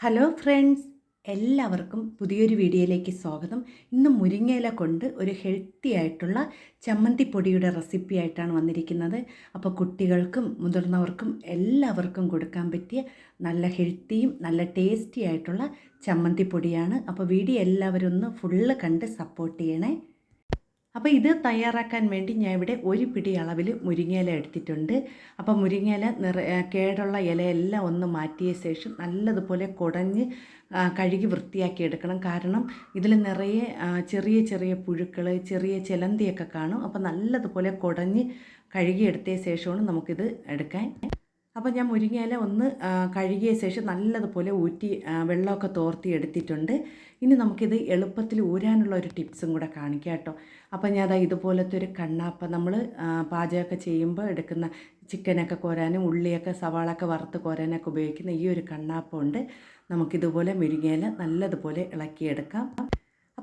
Hello friends എല്ലാവർക്കും പുതിയൊരു വീഡിയോയിലേക്ക് സ്വാഗതം. ഇന്ന് മുരിങ്ങയില കൊണ്ട് ഒരു ഹെൽത്തി ആയിട്ടുള്ള ചമ്മന്തിപ്പൊടിയുടെ റെസിപ്പി ആയിട്ടാണ് വന്നിരിക്കുന്നത്. അപ്പോൾ കുട്ടികൾക്കും മുതിർന്നവർക്കും എല്ലാവർക്കും കൊടുക്കാൻ പറ്റിയ നല്ല ഹെൽത്തിയും നല്ല ടേസ്റ്റി ആയിട്ടുള്ള ചമ്മന്തിപ്പൊടിയാണ്. അപ്പോൾ വീഡിയോ എല്ലാവരും ഒന്ന് ഫുള്ള് കണ്ട് സപ്പോർട്ട് ചെയ്യണേ. അപ്പോൾ ഇത് തയ്യാറാക്കാൻ വേണ്ടി ഞാൻ ഇവിടെ ഒരു പിടി അളവിൽ മുരിങ്ങയില എടുത്തിട്ടുണ്ട്. അപ്പോൾ മുരിങ്ങയില നിറ കേടുള്ള ഇലയെല്ലാം ഒന്ന് മാറ്റിയ ശേഷം നല്ലതുപോലെ കുടഞ്ഞ് കഴുകി വൃത്തിയാക്കി എടുക്കണം. കാരണം ഇതിൽ നിറയെ ചെറിയ ചെറിയ പുഴുക്കൾ ചെറിയ ചിലന്തിയൊക്കെ കാണും. അപ്പോൾ നല്ലതുപോലെ കുടഞ്ഞ് കഴുകിയെടുത്ത ശേഷമാണ് നമുക്കിത് എടുക്കാൻ അപ്പോൾ ഞാൻ മുരിങ്ങയില ഒന്ന് കഴുകിയ ശേഷം നല്ലതുപോലെ ഊറ്റി വെള്ളമൊക്കെ തോർത്തി എടുത്തിട്ടുണ്ട്. ഇനി നമുക്കിത് എളുപ്പത്തിൽ ഊരാനുള്ള ഒരു ടിപ്സും കൂടെ കാണിക്കാം കേട്ടോ. അപ്പോൾ ഞാൻ അതാ ഇതുപോലത്തെ ഒരു കണ്ണാപ്പ നമ്മൾ പാചകമൊക്കെ ചെയ്യുമ്പോൾ എടുക്കുന്ന ചിക്കനൊക്കെ കോരാനും ഉള്ളിയൊക്കെ സവാളൊക്കെ വറുത്ത് കോരാനൊക്കെ ഉപയോഗിക്കുന്ന ഈ ഒരു കണ്ണാപ്പമുണ്ട് നമുക്കിതുപോലെ മുരിങ്ങയില നല്ലതുപോലെ ഇളക്കിയെടുക്കാം.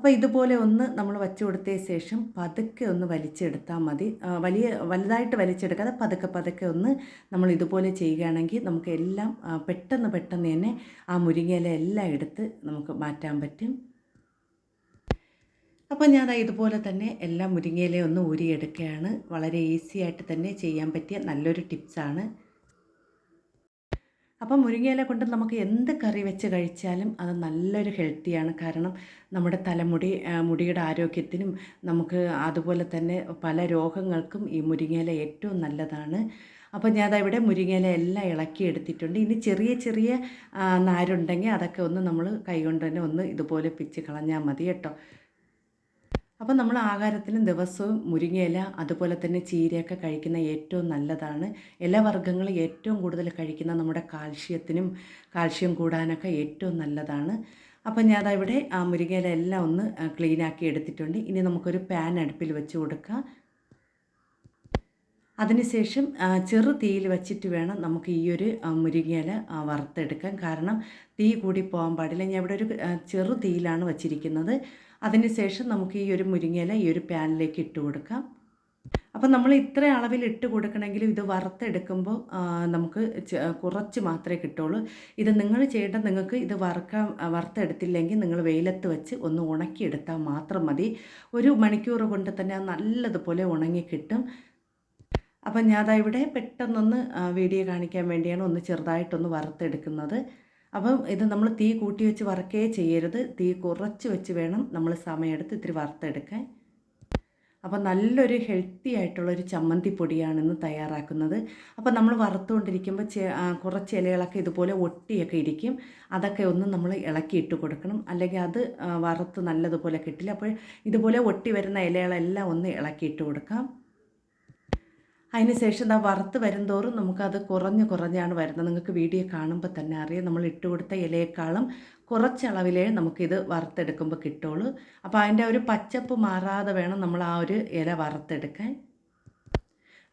അപ്പോൾ ഇതുപോലെ ഒന്ന് നമ്മൾ വച്ചു കൊടുത്തതിന് ശേഷം പതുക്കെ ഒന്ന് വലിച്ചെടുത്താൽ മതി. വലിയ വലുതായിട്ട് വലിച്ചെടുക്കാതെ പതുക്കെ പതുക്കെ ഒന്ന് നമ്മൾ ഇതുപോലെ ചെയ്യുകയാണെങ്കിൽ നമുക്ക് എല്ലാം പെട്ടെന്ന് പെട്ടെന്ന് തന്നെ ആ മുരിങ്ങയില എല്ലാം എടുത്ത് നമുക്ക് മാറ്റാൻ പറ്റും. അപ്പോൾ ഞാൻ ഇതുപോലെ തന്നെ എല്ലാ മുരിങ്ങയിലയും ഒന്ന് ഊരിയെടുക്കുകയാണ്. വളരെ ഈസി ആയിട്ട് തന്നെ ചെയ്യാൻ പറ്റിയ നല്ലൊരു ടിപ്സാണ്. അപ്പം മുരിങ്ങയില കൊണ്ട് നമുക്ക് എന്ത് കറി വെച്ച് കഴിച്ചാലും അത് നല്ലൊരു ഹെൽത്തിയാണ്. കാരണം നമ്മുടെ തലമുടി മുടിയുടെ ആരോഗ്യത്തിനും നമുക്ക് അതുപോലെ തന്നെ പല രോഗങ്ങൾക്കും ഈ മുരിങ്ങയില ഏറ്റവും നല്ലതാണ്. അപ്പോൾ ഇവിടെ മുരിങ്ങയില എല്ലാം ഇളക്കി എടുത്തിട്ടുണ്ട്. ഇനി ചെറിയ ചെറിയ നാരുണ്ടെങ്കിൽ അതൊക്കെ ഒന്ന് നമ്മൾ കൈകൊണ്ട് തന്നെ ഒന്ന് ഇതുപോലെ പിച്ച് കളഞ്ഞാൽ മതി കേട്ടോ. അപ്പോൾ നമ്മൾ ആഹാരത്തിന് ദിവസവും മുരിങ്ങയില അതുപോലെ തന്നെ ചീരയൊക്കെ കഴിക്കുന്ന ഏറ്റവും നല്ലതാണ്. ഇലവർഗങ്ങൾ ഏറ്റവും കൂടുതൽ കഴിക്കുന്ന നമ്മുടെ കാൽഷ്യത്തിനും കാൽഷ്യം കൂടാനൊക്കെ ഏറ്റവും നല്ലതാണ്. അപ്പോൾ ഞാൻ ഇവിടെ ആ മുരിങ്ങയില എല്ലാം ഒന്ന് ക്ലീനാക്കി എടുത്തിട്ടുണ്ട്. ഇനി നമുക്കൊരു പാൻ അടുപ്പിൽ വെച്ച് കൊടുക്കാം. അതിനുശേഷം ചെറു തീയിൽ വെച്ചിട്ട് വേണം നമുക്ക് ഈ ഒരു മുരിങ്ങയില വറുത്തെടുക്കാൻ. കാരണം തീ കൂടി പോകാൻ പാടില്ല. ഞാൻ ഇവിടെ ഒരു ചെറു തീയിലാണ് വച്ചിരിക്കുന്നത്. അതിനുശേഷം നമുക്ക് ഈ ഒരു മുരിങ്ങയില ഈ ഒരു പാനിലേക്ക് ഇട്ട് കൊടുക്കാം. അപ്പം നമ്മൾ ഇത്ര അളവിൽ ഇട്ട് കൊടുക്കണമെങ്കിൽ ഇത് വറുത്തെടുക്കുമ്പോൾ നമുക്ക് കുറച്ച് മാത്രമേ കിട്ടുള്ളൂ. ഇത് നിങ്ങൾ ചെയ്യേണ്ട നിങ്ങൾക്ക് ഇത് വറുക്കാൻ വറുത്തെടുത്തില്ലെങ്കിൽ നിങ്ങൾ വെയിലത്ത് വെച്ച് ഒന്ന് ഉണക്കിയെടുത്താൽ മാത്രം മതി. ഒരു മണിക്കൂർ കൊണ്ട് തന്നെ നല്ലതുപോലെ ഉണങ്ങി കിട്ടും അപ്പം ഞാൻ അതാ ഇവിടെ പെട്ടെന്നൊന്ന് വീഡിയോ കാണിക്കാൻ വേണ്ടിയാണ് ഒന്ന് ചെറുതായിട്ടൊന്ന് വറുത്തെടുക്കുന്നത്. അപ്പം ഇത് നമ്മൾ തീ കൂട്ടി വെച്ച് വറക്കേ ചെയ്യരുത്. തീ കുറച്ച് വെച്ച് വേണം നമ്മൾ സമയമെടുത്ത് ഇത്തിരി വറുത്തെടുക്കാൻ. അപ്പോൾ നല്ലൊരു ഹെൽത്തി ആയിട്ടുള്ളൊരു ചമ്മന്തി പൊടിയാണ് ഇന്ന് തയ്യാറാക്കുന്നത്. അപ്പോൾ നമ്മൾ വറുത്തുകൊണ്ടിരിക്കുമ്പോൾ കുറച്ച് ഇലകളൊക്കെ ഇതുപോലെ ഒട്ടിയൊക്കെ ഇരിക്കും. അതൊക്കെ ഒന്ന് നമ്മൾ ഇളക്കി ഇട്ട് കൊടുക്കണം. അല്ലെങ്കിൽ അത് വറുത്ത് നല്ലതുപോലെ കിട്ടില്ല. അപ്പോൾ ഇതുപോലെ ഒട്ടി വരുന്ന ഇലകളെല്ലാം ഒന്ന് ഇളക്കി ഇളക്കിയിട്ട് കൊടുക്കാം. അതിന് ശേഷം ദാ വറുത്ത് വരുംതോറും നമുക്കത് കുറഞ്ഞ് കുറഞ്ഞാണ് വരുന്നത്. നിങ്ങൾക്ക് വീഡിയോ കാണുമ്പോൾ തന്നെ അറിയാം. നമ്മൾ ഇട്ട് കൊടുത്ത ഇലയേക്കാളും കുറച്ചളവിലേ നമുക്കിത് വറുത്തെടുക്കുമ്പോൾ കിട്ടുള്ളൂ. അപ്പോൾ അതിന്റെ ഒരു പച്ചപ്പ് മാറാതെ വേണം നമ്മൾ ആ ഒരു ഇല വറുത്തെടുക്കാൻ.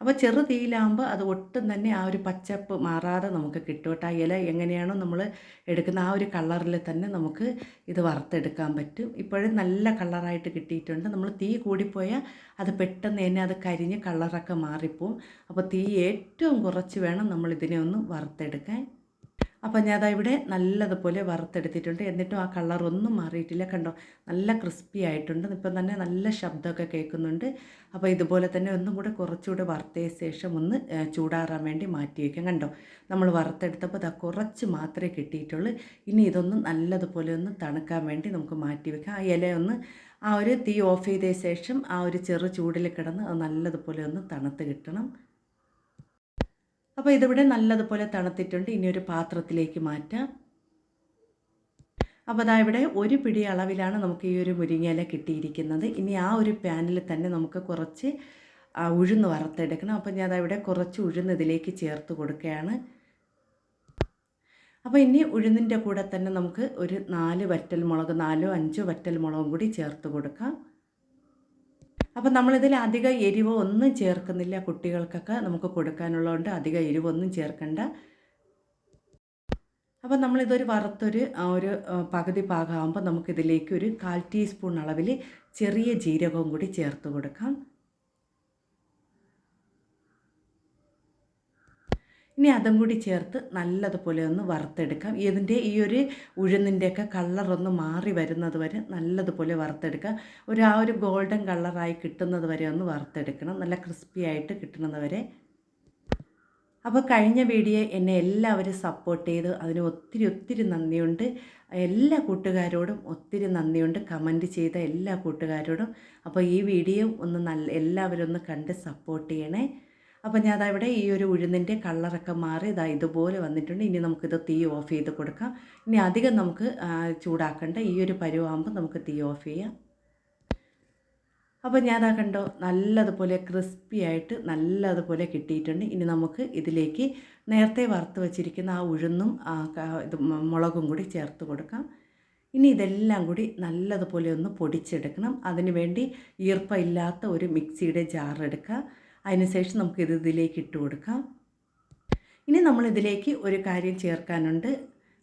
അപ്പോൾ ചെറു തീയിലാകുമ്പോൾ അത് ഒട്ടും തന്നെ ആ ഒരു പച്ചപ്പ് മാറാതെ നമുക്ക് കിട്ടും ആ ഇല എങ്ങനെയാണോ നമ്മൾ എടുക്കുന്ന ആ ഒരു കളറിൽ തന്നെ നമുക്ക് ഇത് വറുത്തെടുക്കാൻ പറ്റും. ഇപ്പോഴും നല്ല കളറായിട്ട് കിട്ടിയിട്ടുണ്ട്. നമ്മൾ തീ കൂടിപ്പോയാൽ അത് പെട്ടെന്ന് തന്നെ അത് കരിഞ്ഞ് കളറൊക്കെ മാറിപ്പോവും. അപ്പോൾ തീ ഏറ്റവും കുറച്ച് വേണം നമ്മൾ ഇതിനെ ഒന്ന് വറുത്തെടുക്കാൻ. അപ്പോൾ ഞാൻ ഇവിടെ നല്ലതുപോലെ വറുത്തെടുത്തിട്ടുണ്ട്. എന്നിട്ടും ആ കളർ ഒന്നും മാറിയിട്ടില്ല. കണ്ടോ? നല്ല ക്രിസ്പി ആയിട്ടുണ്ട്. ഇപ്പം തന്നെ നല്ല ശബ്ദമൊക്കെ കേൾക്കുന്നുണ്ട്. അപ്പോൾ ഇതുപോലെ തന്നെ ഒന്നും കൂടെ കുറച്ചുകൂടെ വറുത്തയ ശേഷം ഒന്ന് ചൂടാറാൻ വേണ്ടി മാറ്റി വയ്ക്കാം. കണ്ടോ? നമ്മൾ വറുത്തെടുത്തപ്പോൾ അതാ കുറച്ച് മാത്രമേ കിട്ടിയിട്ടുള്ളൂ. ഇനി ഇതൊന്ന് നല്ലതുപോലെ ഒന്ന് തണുക്കാൻ വേണ്ടി നമുക്ക് മാറ്റി വെക്കാം ആ ഇലയൊന്ന് ആ ഒരു തീ ഓഫ് ചെയ്ത ശേഷം ആ ഒരു ചെറു ചൂടിൽ കിടന്ന് അത് നല്ലതുപോലെ ഒന്ന് തണുത്ത് കിട്ടണം. അപ്പോൾ ഇതിവിടെ നല്ലതുപോലെ തണുത്തിട്ടുണ്ട്. ഇനി ഒരു പാത്രത്തിലേക്ക് മാറ്റാം. അപ്പോൾ അതാ ഇവിടെ ഒരു പിടി അളവിലാണ് നമുക്ക് ഈ ഒരു മുരിങ്ങയില കിട്ടിയിരിക്കുന്നത്. ഇനി ആ ഒരു പാനിൽ തന്നെ നമുക്ക് കുറച്ച് ഉഴുന്ന് വറുത്തെടുക്കണം. അപ്പോൾ ഞാൻ ഇവിടെ കുറച്ച് ഉഴുന്ന് ഇതിലേക്ക് ചേർത്ത് കൊടുക്കുകയാണ്. അപ്പോൾ ഇനി ഉഴുന്നിന്റെ കൂടെ തന്നെ നമുക്ക് ഒരു നാല് വറ്റൽ മുളക് നാലോ അഞ്ചോ വറ്റൽ മുളകും കൂടി ചേർത്ത് കൊടുക്കാം. അപ്പം നമ്മളിതിൽ അധികം എരിവോ ഒന്നും ചേർക്കുന്നില്ല കുട്ടികൾക്കൊക്കെ നമുക്ക് കൊടുക്കാനുള്ളതുകൊണ്ട് അധികം എരിവൊന്നും ചേർക്കണ്ട. അപ്പം നമ്മളിതൊരു വറുത്തൊരു ഒരു പകുതി പാകമാകുമ്പോൾ നമുക്കിതിലേക്ക് ഒരു കാൽ ടീസ്പൂൺ അളവിൽ ചെറിയ ജീരകവും കൂടി ചേർത്ത് കൊടുക്കാം. ഇനി അതും കൂടി ചേർത്ത് നല്ലതുപോലെ ഒന്ന് വറുത്തെടുക്കാം. ഇതിന്റെ ഈ ഒരു ഉഴുന്നിന്റെയൊക്കെ കളറൊന്ന് മാറി വരുന്നത് വരെ നല്ലതുപോലെ വറുത്തെടുക്കാം. ഒരു ആ ഒരു ഗോൾഡൻ കളറായി കിട്ടുന്നത് വരെ ഒന്ന് വറുത്തെടുക്കണം. നല്ല ക്രിസ്പി ആയിട്ട് കിട്ടുന്നത് വരെ. അപ്പോൾ കഴിഞ്ഞ വീഡിയോ എന്നെ എല്ലാവരും സപ്പോർട്ട് ചെയ്തു. അതിന് ഒത്തിരി ഒത്തിരി നന്ദിയുണ്ട്. എല്ലാ കൂട്ടുകാരോടും ഒത്തിരി നന്ദിയുണ്ട്. കമന്റ് ചെയ്ത എല്ലാ കൂട്ടുകാരോടും. അപ്പോൾ ഈ വീഡിയോ ഒന്ന് നല്ല എല്ലാവരും ഒന്ന് കണ്ട് സപ്പോർട്ട് ചെയ്യണേ. അപ്പോൾ ഞാൻ അതവിടെ ഈ ഒരു ഉഴുന്നിന്റെ കളറൊക്കെ മാറി ഇതാ ഇതുപോലെ വന്നിട്ടുണ്ട്. ഇനി നമുക്കിത് തീ ഓഫ് ചെയ്ത് കൊടുക്കാം. ഇനി അധികം നമുക്ക് ചൂടാക്കേണ്ട. ഈ ഒരു പരുവാകുമ്പോൾ നമുക്ക് തീ ഓഫ് ചെയ്യാം. അപ്പോൾ ഞാനതാ കണ്ടോ നല്ലതുപോലെ ക്രിസ്പി ആയിട്ട് നല്ലതുപോലെ കിട്ടിയിട്ടുണ്ട്. ഇനി നമുക്ക് ഇതിലേക്ക് നേരത്തെ വറുത്ത് വെച്ചിരിക്കുന്ന ആ ഉഴുന്നും ഇത് മുളകും കൂടി ചേർത്ത് കൊടുക്കാം. ഇനി ഇതെല്ലാം കൂടി നല്ലതുപോലെ ഒന്ന് പൊടിച്ചെടുക്കണം. അതിനുവേണ്ടി ഈർപ്പമില്ലാത്ത ഒരു മിക്സിയുടെ ജാർ എടുക്കുക. അതിനുശേഷം നമുക്ക് ഇത് ഇതിലേക്ക് ഇട്ട് കൊടുക്കാം. ഇനി നമ്മളിതിലേക്ക് ഒരു കാര്യം ചേർക്കാനുണ്ട്.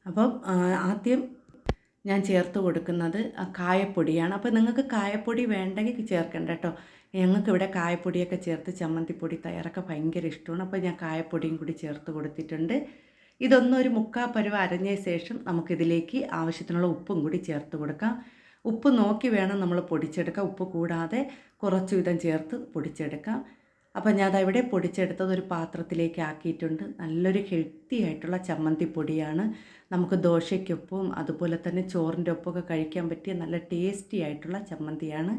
അപ്പം ആദ്യം ഞാൻ ചേർത്ത് കൊടുക്കുന്നത് കായപ്പൊടിയാണ്. അപ്പോൾ നിങ്ങൾക്ക് കായപ്പൊടി വേണ്ടെങ്കിൽ ചേർക്കണ്ട കേട്ടോ. ഞങ്ങൾക്ക് ഇവിടെ കായപ്പൊടിയൊക്കെ ചേർത്ത് ചമ്മന്തിപ്പൊടി തയ്യാറൊക്കെ ഭയങ്കര ഇഷ്ടമാണ്. അപ്പോൾ ഞാൻ കായപ്പൊടിയും കൂടി ചേർത്ത് കൊടുത്തിട്ടുണ്ട്. ഇതൊന്നൊരു മുക്കാ പരുവ അരഞ്ഞ ശേഷം നമുക്കിതിലേക്ക് ആവശ്യത്തിനുള്ള ഉപ്പും കൂടി ചേർത്ത് കൊടുക്കാം. ഉപ്പ് നോക്കി വേണം നമ്മൾ പൊടിച്ചെടുക്കാം ഉപ്പ് കൂടാതെ കുറച്ച് വിധം ചേർത്ത് പൊടിച്ചെടുക്കാം. അപ്പോൾ ഞാൻ അതവിടെ പൊടിച്ചെടുത്തത് ഒരു പാത്രത്തിലേക്ക് ആക്കിയിട്ടുണ്ട്. നല്ലൊരു ഹെൽത്തി ആയിട്ടുള്ള ചമ്മന്തി പൊടിയാണ്. നമുക്ക് ദോശയ്ക്കൊപ്പം അതുപോലെ തന്നെ ചോറിന്റെ ഒപ്പമൊക്കെ കഴിക്കാൻ പറ്റിയ നല്ല ടേസ്റ്റി ആയിട്ടുള്ള ചമ്മന്തിയാണ്.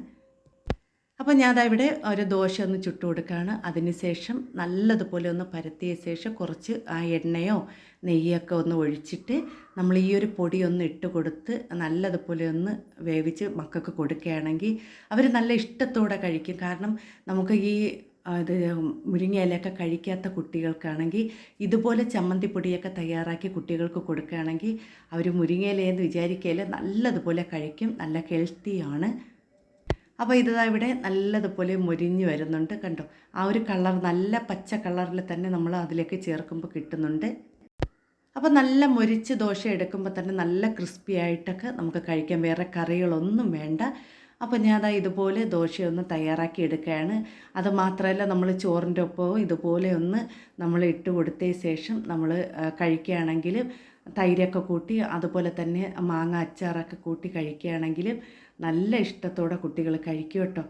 അപ്പോൾ ഇവിടെ ഒരു ദോശ ഒന്ന് ചുട്ടു കൊടുക്കുകയാണ് അതിനുശേഷം നല്ലതുപോലെ ഒന്ന് പരത്തിയ ശേഷം കുറച്ച് ആ എണ്ണയോ നെയ്യൊക്കെ ഒന്ന് ഒഴിച്ചിട്ട് നമ്മൾ ഈ ഒരു പൊടി ഒന്ന് ഇട്ട് കൊടുത്ത് നല്ലതുപോലെ ഒന്ന് വേവിച്ച് മക്കൾക്ക് കൊടുക്കുകയാണെങ്കിൽ അവർ നല്ല ഇഷ്ടത്തോടെ കഴിക്കും. കാരണം നമുക്ക് ഈ അത് മുരിങ്ങയിലൊക്കെ കഴിക്കാത്ത കുട്ടികൾക്കാണെങ്കിൽ ഇതുപോലെ ചമ്മന്തിപ്പൊടിയൊക്കെ തയ്യാറാക്കി കുട്ടികൾക്ക് കൊടുക്കുകയാണെങ്കിൽ അവർ മുരിങ്ങയിലയെന്ന് വിചാരിക്കയില്ല നല്ലതുപോലെ കഴിക്കും നല്ല ഹെൽത്തിയാണ്. അപ്പോൾ ഇത് ഇവിടെ നല്ലതുപോലെ മുരിഞ്ഞ് വരുന്നുണ്ട് കണ്ടോ? ആ ഒരു കളർ നല്ല പച്ച കളറിൽ തന്നെ നമ്മൾ അതിലേക്ക് ചേർക്കുമ്പോൾ കിട്ടുന്നുണ്ട്. അപ്പോൾ നല്ല മുരിച്ച് ദോശ എടുക്കുമ്പോൾ തന്നെ നല്ല ക്രിസ്പി ആയിട്ടൊക്കെ നമുക്ക് കഴിക്കാം വേറെ കറികളൊന്നും വേണ്ട. അപ്പോൾ ഞാൻ ഇതുപോലെ ദോശയൊന്ന് തയ്യാറാക്കി എടുക്കുകയാണ്. അത് മാത്രമല്ല നമ്മൾ ചോറിന്റെ ഒപ്പവും ഇതുപോലെ ഒന്ന് നമ്മൾ ഇട്ട് കൊടുത്ത ശേഷം നമ്മൾ കഴിക്കുകയാണെങ്കിൽ തൈരൊക്കെ കൂട്ടി അതുപോലെ തന്നെ മാങ്ങ അച്ചാറൊക്കെ കൂട്ടി കഴിക്കുകയാണെങ്കിൽ നല്ല ഇഷ്ടത്തോടെ കുട്ടികൾ കഴിക്കും കേട്ടോ.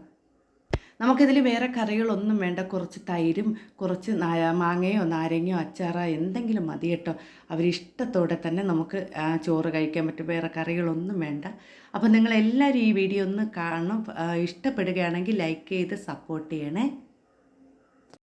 നമുക്കിതിൽ വേറെ കറികളൊന്നും വേണ്ട. കുറച്ച് തൈരും കുറച്ച് മാങ്ങയോ നാരങ്ങയോ അച്ചാറോ എന്തെങ്കിലും മതി കേട്ടോ. അവരിഷ്ടത്തോടെ തന്നെ നമുക്ക് ചോറ് കഴിക്കാൻ പറ്റും. വേറെ കറികളൊന്നും വേണ്ട. അപ്പോൾ നിങ്ങളെല്ലാവരും ഈ വീഡിയോ ഒന്ന് കാണണം ഇഷ്ടപ്പെടുകയാണെങ്കിൽ ലൈക്ക് ചെയ്ത് സപ്പോർട്ട് ചെയ്യണേ.